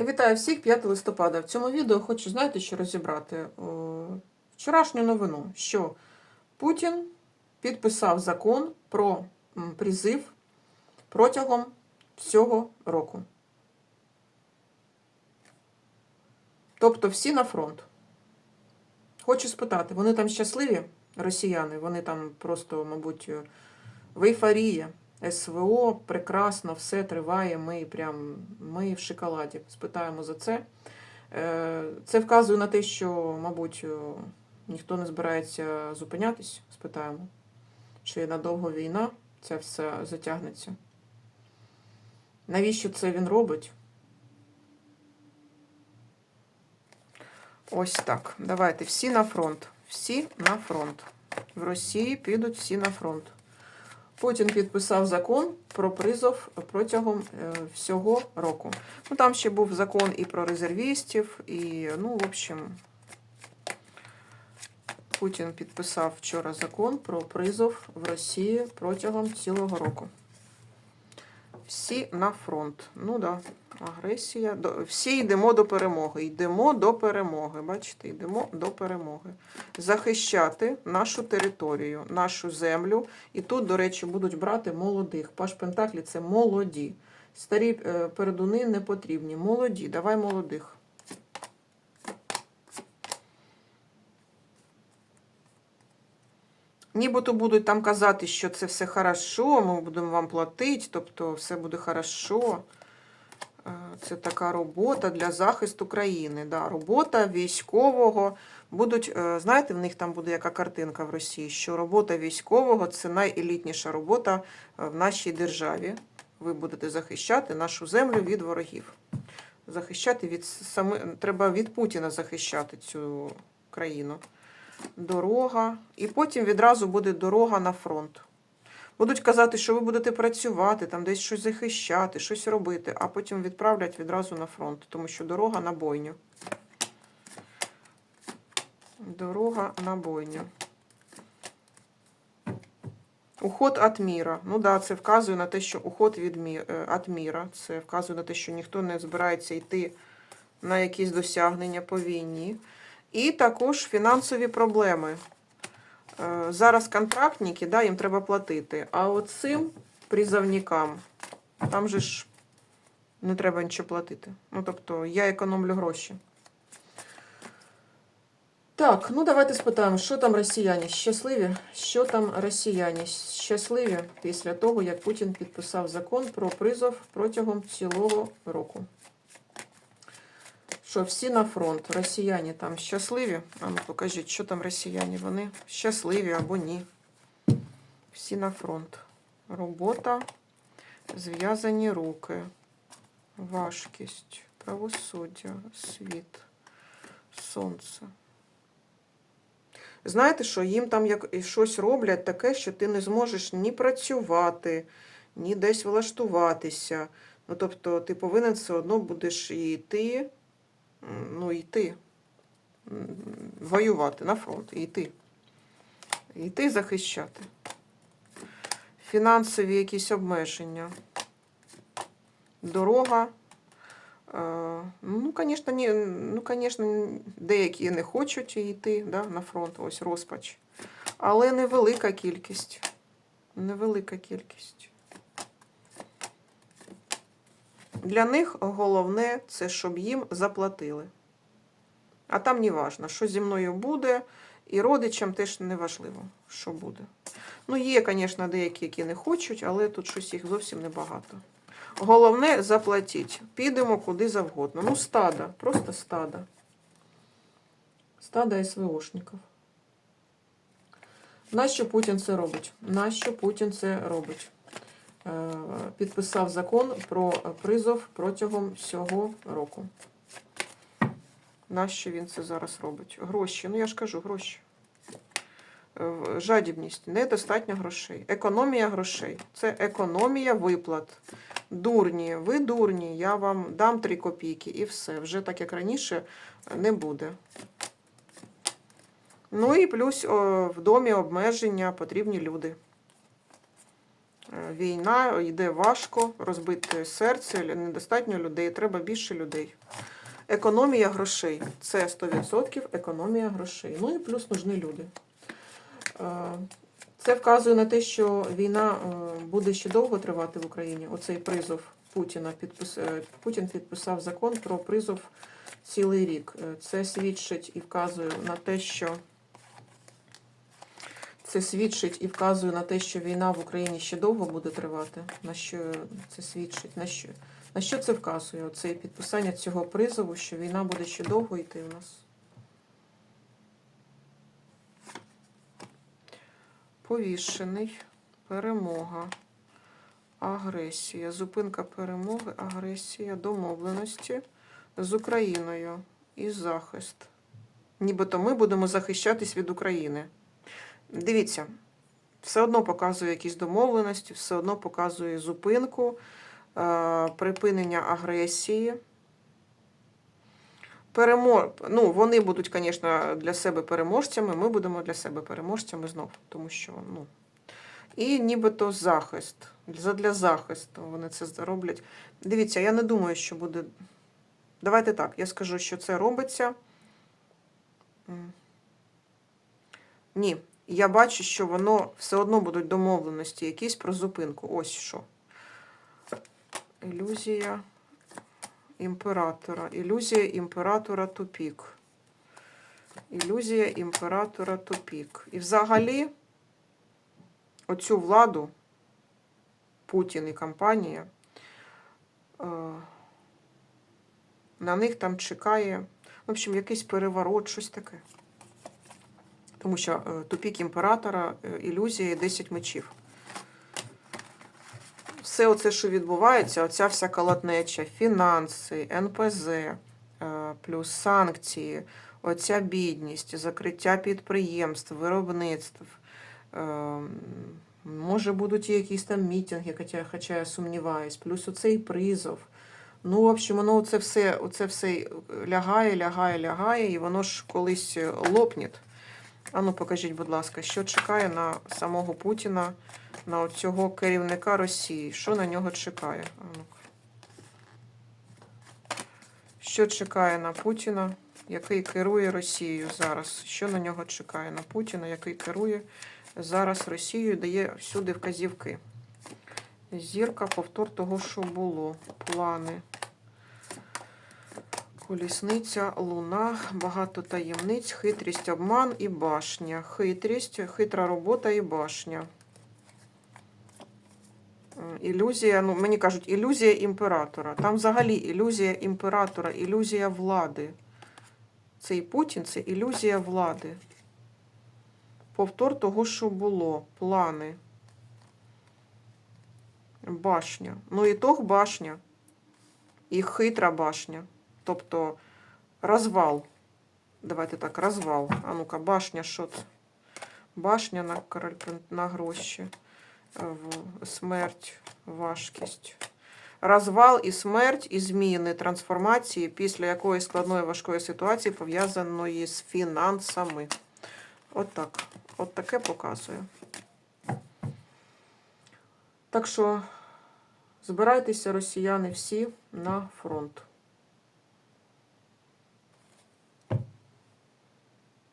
Вітаю всіх 5 листопада. В цьому відео хочу, знаєте, що розібрати вчорашню новину, що Путін підписав закон про призив протягом всього року. Тобто всі на фронт. Хочу спитати, вони там щасливі, росіяни? Вони там просто, мабуть, в ейфорії. СВО прекрасно, все триває. Ми прям ми в шоколаді. Спитаємо за це. Е, Це вказує на те, що, мабуть, е, ніхто не збирається зупинятись. Спитаємо, чи надовго війна ця все затягнеться. Навіщо це він робить? Ось так. Давайте всі на фронт. Всі на фронт. В Росії підуть всі на фронт. Путін підписав закон про призов протягом е, всього року. Ну там ще був закон і про резервістів, і, ну, в общем, Путін підписав вчора закон про призов в Росії протягом цілого року. Всі на фронт. Ну да, агресія. Всі йдемо до перемоги. Йдемо до перемоги. Бачите, йдемо до перемоги. Захищати нашу територію, нашу землю. І тут, до речі, будуть брати молодих. Паш Пентаклі це молоді. Старі е, передуни не потрібні. Молоді, давай молодих. Нібито будуть там казати, що це все хорошо, ми будемо вам платити, тобто все буде хорошо. Е, Це така робота для захисту країни. Да, робота військового. Будуть, е, знаєте, в них там буде яка картинка в Росії, що робота військового це найелітніша робота е, в нашій державі. Ви будете захищати нашу землю від ворогів. Захищати від саме треба від Путіна захищати цю країну. Дорога. І потім відразу буде дорога на фронт. Будуть казати, що ви будете працювати, там десь щось захищати, щось робити, а потім відправлять відразу на фронт, тому що дорога на бойню. Дорога на бойню. Уход від міра. Ну да, це вказує на те, що уход від е, міра. Це вказує на те, що ніхто не збирається йти на якісь досягнення по війні. І також фінансові проблеми. Е, Зараз контрактники, да, їм треба платити. А от цим призовникам, там же ж не треба нічого платити. Ну, тобто, я економлю гроші. Так, ну давайте спитаємо, що там росіяни щасливі? Що там росіяни щасливі після того, як Путін підписав закон про призов протягом цілого року? Що всі на фронт, росіяни там щасливі? А ну покажіть, що там росіяни? Вони щасливі або ні. Всі на фронт. Робота, зв'язані руки, важкість, правосуддя, світ, сонце. Знаєте що, їм там як щось роблять таке, що ти не зможеш ні працювати, ні десь влаштуватися. Ну, тобто, ти повинен все одно будеш і йти, ну, йти, воювати на фронт, йти. Йти захищати. Фінансові якісь обмеження. Дорога. Е, Ну, звісно, ну, конечно, деякі не хочуть йти да, на фронт, ось розпач. Але невелика кількість. Невелика кількість. Для них головне це, щоб їм заплатили. А там не важно, що зі мною буде, і родичам теж не важливо, що буде. Ну, є, звісно, деякі, які не хочуть, але тут щось їх зовсім небагато. Головне заплатіть. Підемо куди завгодно. Ну, стада, просто стада. Стада СВОшників. Нащо Путін це робить? Нащо Путін це робить? Е, Підписав закон про призов протягом всього року. Нащо він це зараз робить? Гроші. Ну, я ж кажу, гроші. Е, Жадібність, недостатньо грошей. Економія грошей. Це економія виплат. Дурні, ви дурні, я вам дам 3 копійки і все. Вже так, як раніше, не буде. Ну і плюс в домі обмеження потрібні люди. Війна йде важко, розбите серце, недостатньо людей, треба більше людей. Економія грошей. Це 100% економія грошей. Ну і плюс нужні люди. Е, Це вказує на те, що війна е, буде ще довго тривати в Україні. Оцей призов Путіна підпис... е, Путін підписав закон про призов цілий рік. Це свідчить і вказує на те, що це свідчить і вказує на те, що війна в Україні ще довго буде тривати. На що це свідчить? На що? На що це вказує? Оце підписання цього призову, що війна буде ще довго йти у нас. Повішений, перемога, агресія, зупинка перемоги, агресія, домовленості з Україною і захист. Нібито ми будемо захищатись від України. Дивіться, все одно показує якісь домовленості, все одно показує зупинку, е, припинення агресії. Перемо... Ну, вони будуть, звісно, для себе переможцями, ми будемо для себе переможцями знов, тому що, ну. І нібито захист. Задля захисту вони це зроблять. Дивіться, я не думаю, що буде. Давайте так, я скажу, що це робиться. М. Ні, я бачу, що воно все одно будуть домовленості якісь про зупинку. Ось що. Ілюзія імператора. Ілюзія імператора тупік. Ілюзія імператора тупік. І взагалі, оцю владу, Путін і компанія, е, на них там чекає, в общем, якийсь переворот, щось таке. Тому що е, тупік імператора, е, ілюзія і 10 мечів. Все оце, що відбувається, оця вся колотнеча, фінанси, НПЗ, е, плюс санкції, оця бідність, закриття підприємств, виробництв. Може будуть якісь там мітинги, хоча, я сумніваюсь, плюс оцей призов. Ну, в общем, воно оце все, оце все лягає, лягає, лягає, і воно ж колись лопне. А ну покажіть, будь ласка, що чекає на самого Путіна, на цього керівника Росії? Що на нього чекає? А ну-ка. Що чекає на Путіна, який керує Росією зараз? Що на нього чекає на Путіна, який керує зараз Росією, дає всюди вказівки. Зірка, повтор того, що було. Плани. Колісниця, луна, багато таємниць, хитрість, обман і башня. Хитрість, хитра робота і башня. Ілюзія, ну мені кажуть, ілюзія імператора. Там взагалі ілюзія імператора, ілюзія влади. Цей Путін це ілюзія влади. Повтор того, що було. Плани. Башня. Ну, і тох башня. І хитра башня. Тобто розвал. Давайте так, розвал. А ну-ка, башня, що це? Башня на, король- на гроші. Е, Смерть, важкість. Розвал і смерть, і зміни, трансформації після якоїсь складної важкої ситуації, пов'язаної з фінансами. От так. От таке показує. Так що збирайтеся, росіяни, всі на фронт.